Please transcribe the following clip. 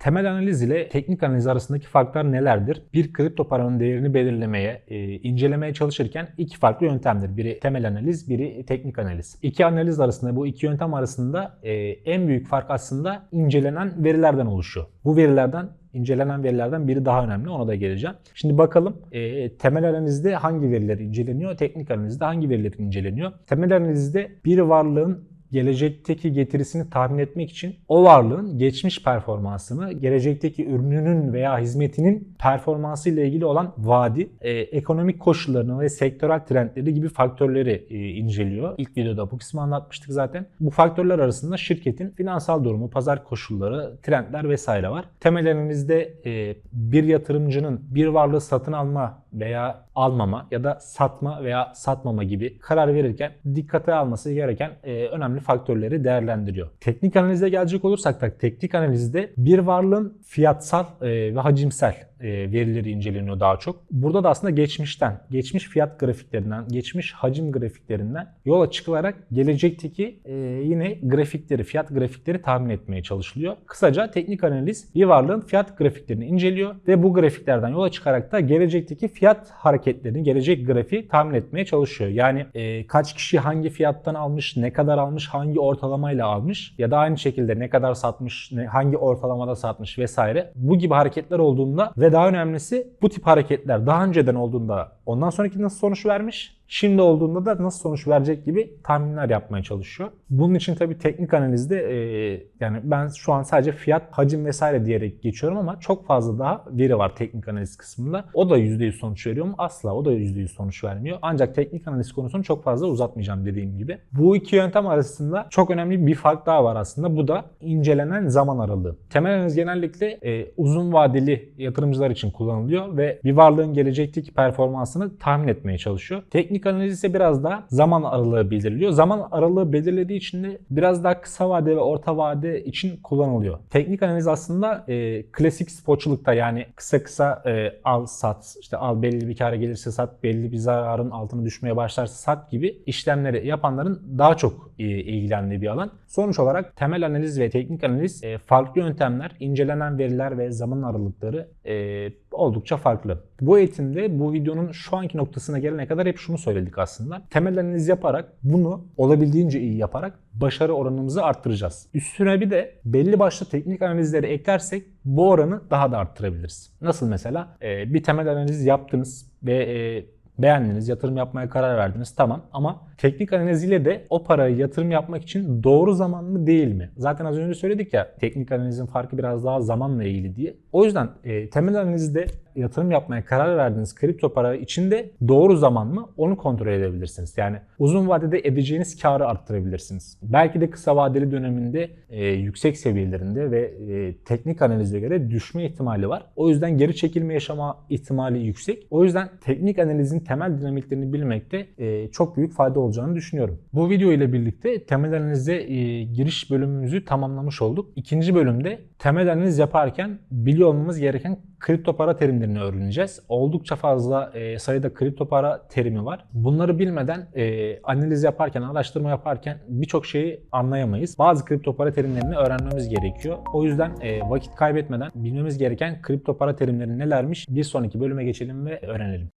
Temel analiz ile teknik analiz arasındaki farklar nelerdir? Bir kripto paranın değerini belirlemeye, e, incelemeye çalışırken iki farklı yöntemdir. Biri temel analiz, biri teknik analiz. İki analiz arasında, bu iki yöntem arasında e, en büyük fark aslında incelenen verilerden oluşuyor. Bu verilerden incelenen verilerden biri daha önemli. Ona da geleceğim. Şimdi bakalım e, temel analizde hangi veriler inceleniyor, teknik analizde hangi veriler inceleniyor. Temel analizde bir varlığın gelecekteki getirisini tahmin etmek için o varlığın geçmiş performansını, gelecekteki ürününün veya hizmetinin performansı ile ilgili olan vadi, e, ekonomik koşullarını ve sektörel trendleri gibi faktörleri e, inceliyor. İlk videoda bu kısmı anlatmıştık zaten. Bu faktörler arasında şirketin finansal durumu, pazar koşulları, trendler vesaire var. Temel analizde e, bir yatırımcının bir varlığı satın alma veya almama ya da satma veya satmama gibi karar verirken dikkate alması gereken e, önemli faktörleri değerlendiriyor. Teknik analize gelecek olursak da teknik analizde bir varlığın fiyatsal e, ve hacimsel verileri inceleniyor daha çok. Burada da aslında geçmişten, geçmiş fiyat grafiklerinden, geçmiş hacim grafiklerinden yola çıkılarak gelecekteki e, yine grafikleri, fiyat grafikleri tahmin etmeye çalışılıyor. Kısaca teknik analiz bir varlığın fiyat grafiklerini inceliyor ve bu grafiklerden yola çıkarak da gelecekteki fiyat hareketlerini, gelecek grafiği tahmin etmeye çalışıyor. Yani e, kaç kişi hangi fiyattan almış, ne kadar almış, hangi ortalamayla almış ya da aynı şekilde ne kadar satmış, hangi ortalamada satmış vesaire. Bu gibi hareketler olduğunda ve daha önemlisi bu tip hareketler daha önceden olduğunda ondan sonraki nasıl sonuç vermiş? Şimdi olduğunda da nasıl sonuç verecek gibi tahminler yapmaya çalışıyor. Bunun için tabii teknik analizde e, yani ben şu an sadece fiyat, hacim vesaire diyerek geçiyorum ama çok fazla daha veri var teknik analiz kısmında. O da %100 sonuç veriyor mu? Asla o da %100 sonuç vermiyor. Ancak teknik analiz konusunu çok fazla uzatmayacağım dediğim gibi. Bu iki yöntem arasında çok önemli bir fark daha var aslında. Bu da incelenen zaman aralığı. Temel analiz genellikle e, uzun vadeli yatırımcılar için kullanılıyor ve bir varlığın gelecekteki performansını tahmin etmeye çalışıyor. Teknik analiz ise biraz daha zaman aralığı belirliyor. Zaman aralığı belirlediği için de biraz daha kısa vade ve orta vade için kullanılıyor. Teknik analiz aslında e, klasik spotçulukta yani kısa kısa e, al sat, işte al belli bir kâra gelirse sat, belli bir zararın altına düşmeye başlarsa sat gibi işlemleri yapanların daha çok e, ilgilendiği bir alan. Sonuç olarak temel analiz ve teknik analiz e, farklı yöntemler, incelenen veriler ve zaman aralıkları e, oldukça farklı. Bu eğitimde bu videonun şu anki noktasına gelene kadar hep şunu söyledik aslında. Temel analiz yaparak bunu olabildiğince iyi yaparak başarı oranımızı arttıracağız. Üstüne bir de belli başlı teknik analizleri eklersek bu oranı daha da arttırabiliriz. Nasıl mesela? Ee, bir temel analiz yaptınız ve e, beğendiniz, yatırım yapmaya karar verdiniz tamam ama teknik analiziyle de o parayı yatırım yapmak için doğru zaman mı değil mi? Zaten az önce söyledik ya teknik analizin farkı biraz daha zamanla ilgili diye. O yüzden e, temel analizde yatırım yapmaya karar verdiğiniz kripto para içinde doğru zaman mı onu kontrol edebilirsiniz. Yani uzun vadede edeceğiniz karı arttırabilirsiniz. Belki de kısa vadeli döneminde e, yüksek seviyelerinde ve e, teknik analize göre düşme ihtimali var. O yüzden geri çekilme yaşama ihtimali yüksek. O yüzden teknik analizin temel dinamiklerini bilmekte e, çok büyük fayda olacağını düşünüyorum. Bu video ile birlikte temel analize e, giriş bölümümüzü tamamlamış olduk. İkinci bölümde temel analiz yaparken biliyor olmamız gereken kripto para terimlerini öğreneceğiz. Oldukça fazla e, sayıda kripto para terimi var. Bunları bilmeden e, analiz yaparken, araştırma yaparken birçok şeyi anlayamayız. Bazı kripto para terimlerini öğrenmemiz gerekiyor. O yüzden vakit kaybetmeden bilmemiz gereken kripto para terimleri nelermiş bir sonraki bölüme geçelim ve öğrenelim.